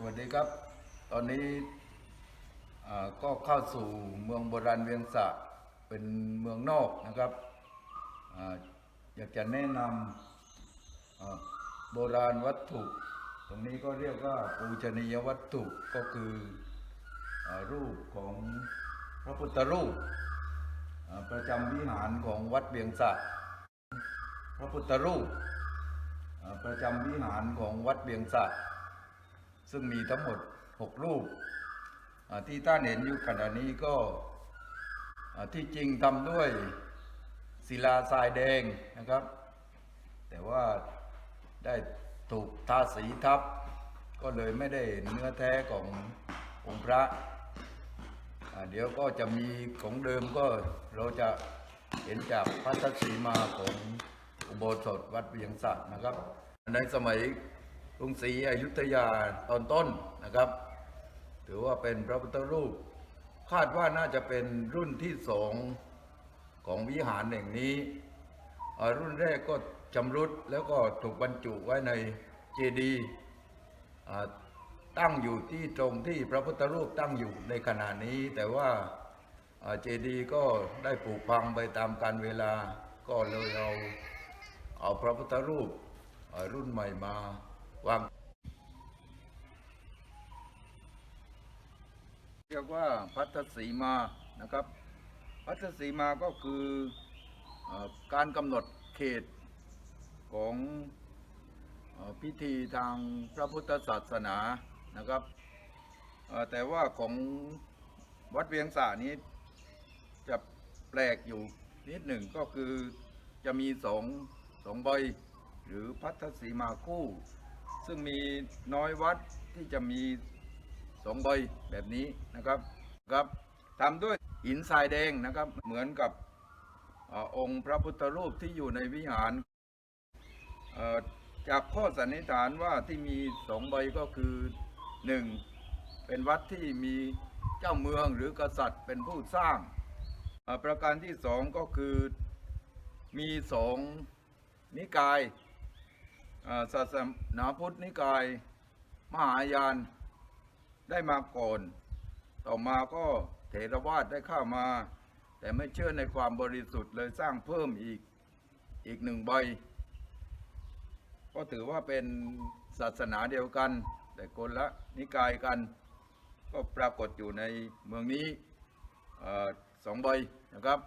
สวัสดีครับ ตอนนี้ก็เข้าสู่เมืองโบราณเวียงสะเป็นเมืองนอกนะครับออยากจะแนะนำโบราณวัตถุ ตรงนี้ก็เรียกว่าปูชนียวัตถุก็คืออรูปของพระพุทธรูปประจำวิหารของวัดเวียงสะพระพุทธรูปประจำวิหารของวัดเวียงสะ ซึ่งมีทั้งหมด 6 รูป ที่ท่านเห็นอยู่ขณะนี้ก็ที่จริงทำด้วยศิลาทรายแดงนะครับ แต่ว่าได้ถูกทาสีทับ ก็เลยไม่ได้เนื้อแท้ขององค์พระเดี๋ยวก็จะมีของเดิมก็เราจะเห็นจากพระทัศสีมาของอุโบสถวัดเวียงสะนะครับ ในสมัย กรุงศรีอยุธยาตอนต้นนะครับ ถือว่าเป็นพระพุทธรูป คาดว่าน่าจะเป็นรุ่นที่สองของวิหารแห่งนี้ รุ่นแรกก็ชำรุดแล้วก็ถูกบรรจุไว้ในเจดีย์ตั้งอยู่ที่ตรงที่พระพุทธรูปตั้งอยู่ในขณะนี้ แต่ว่าเจดีย์ก็ได้ผุพังไปตามกาลเวลาก็เลยเอาเอาพระพุทธรูปรุ่นใหม่มา วางเรียกว่าพัทธสีมานะครับ พัทธสีมาก็คืออการกำหนดเขตของอพิธีทางพระพุทธศาสนานะครับ แต่ว่าของวัดเวียงสานี้จะแปลกอยู่นิดหนึ่งก็คือจะมีสองสองใบหรือพัทธสีมาคู่ ซึ่งมีน้อยวัดที่จะมีสองใบแบบนี้นะครับครับทำด้วยหินทรายแดงนะครับ เหมือนกับอองค์พระพุทธรูปที่อยู่ในวิหาร จากข้อสันนิษฐานว่าที่มีสองใบก็คือหนึ่งเป็นวัดที่มีเจ้าเมืองหรือกษัตริย์เป็นผู้สร้าง ประการที่สองก็คือมีสองนิกาย ศาสนาพุทธนิกาย มหายานได้มาก่อน ต่อมาก็เถรวาทได้เข้ามา แต่ไม่เชื่อในความบริสุทธิ์เลยสร้างเพิ่มอีกอีกหนึ่งใบ ก็ถือว่าเป็นศาสนาเดียวกัน แต่คนละนิกายกัน ก็ปรากฏอยู่ในเมืองนี้อสองใบนะครับ